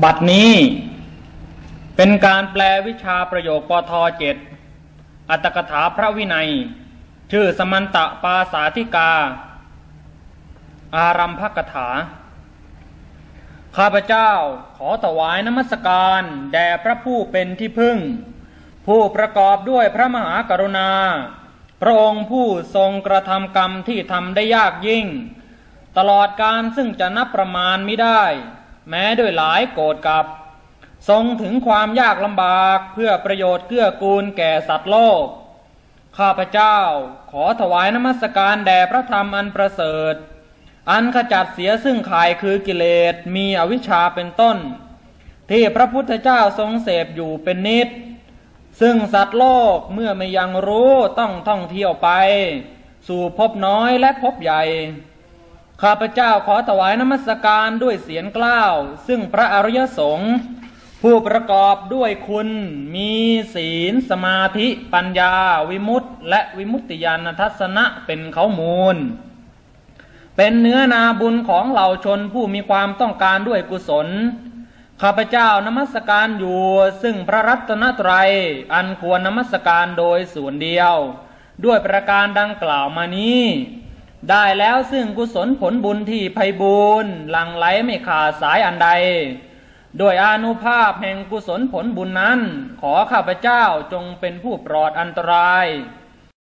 บัดนี้ เป็นการแปลวิชาประโยคปทเจ็ดอัตกถาพระวินัย ชื่อสมันตะปาสาธิกา อารัมภกถา ข้าพเจ้าขอถวายนมัสการแด่พระผู้เป็นที่พึ่ง ผู้ประกอบด้วยพระมหากรุณา พระองค์ผู้ทรงกระทำกรรมที่ทำได้ยากยิ่ง ตลอดการซึ่งจะนับประมาณไม่ได้ แม้ด้วยหลายโกรธกับ ทรงถึงความยากลำบากเพื่อประโยชน์เกื้อกูลแก่สัตว์โลก ข้าพเจ้าขอถวายนมัสการแด่พระธรรมอันประเสริฐ อันขจัดเสียซึ่งขายคือกิเลสมีอวิชชาเป็นต้น ที่พระพุทธเจ้าทรงเสพอยู่เป็นนิดซึ่งสัตว์โลกเมื่อไม่ยังรู้ต้องท่องเที่ยวไป สู่พบน้อยและพบใหญ่ ข้าพเจ้าขอถวายนมัสการด้วยเสียงกล้าว ซึ่งพระอริยสงฆ์ผู้ประกอบด้วยคุณมีศีลสมาธิปัญญา วิมุตติ และวิมุตติญาณทัศนะเป็นเขามูล เป็นเนื้อนาบุญของเหล่าชนผู้มีความต้องการด้วยกุศล ข้าพเจ้านมัสการอยู่ ซึ่งพระรัตนตรัยอันควรนมัสการโดยส่วนเดียว ด้วยประการดังกล่าวมานี้ ได้แล้วซึ่งกุศลผลบุญที่ไพบูรณ์หลั่งไหลไม่ขาดสายอันใดโดยอนุภาพแห่งกุศลผลบุญนั้น ขอข้าพเจ้าจงเป็นผู้ปลอดอันตราย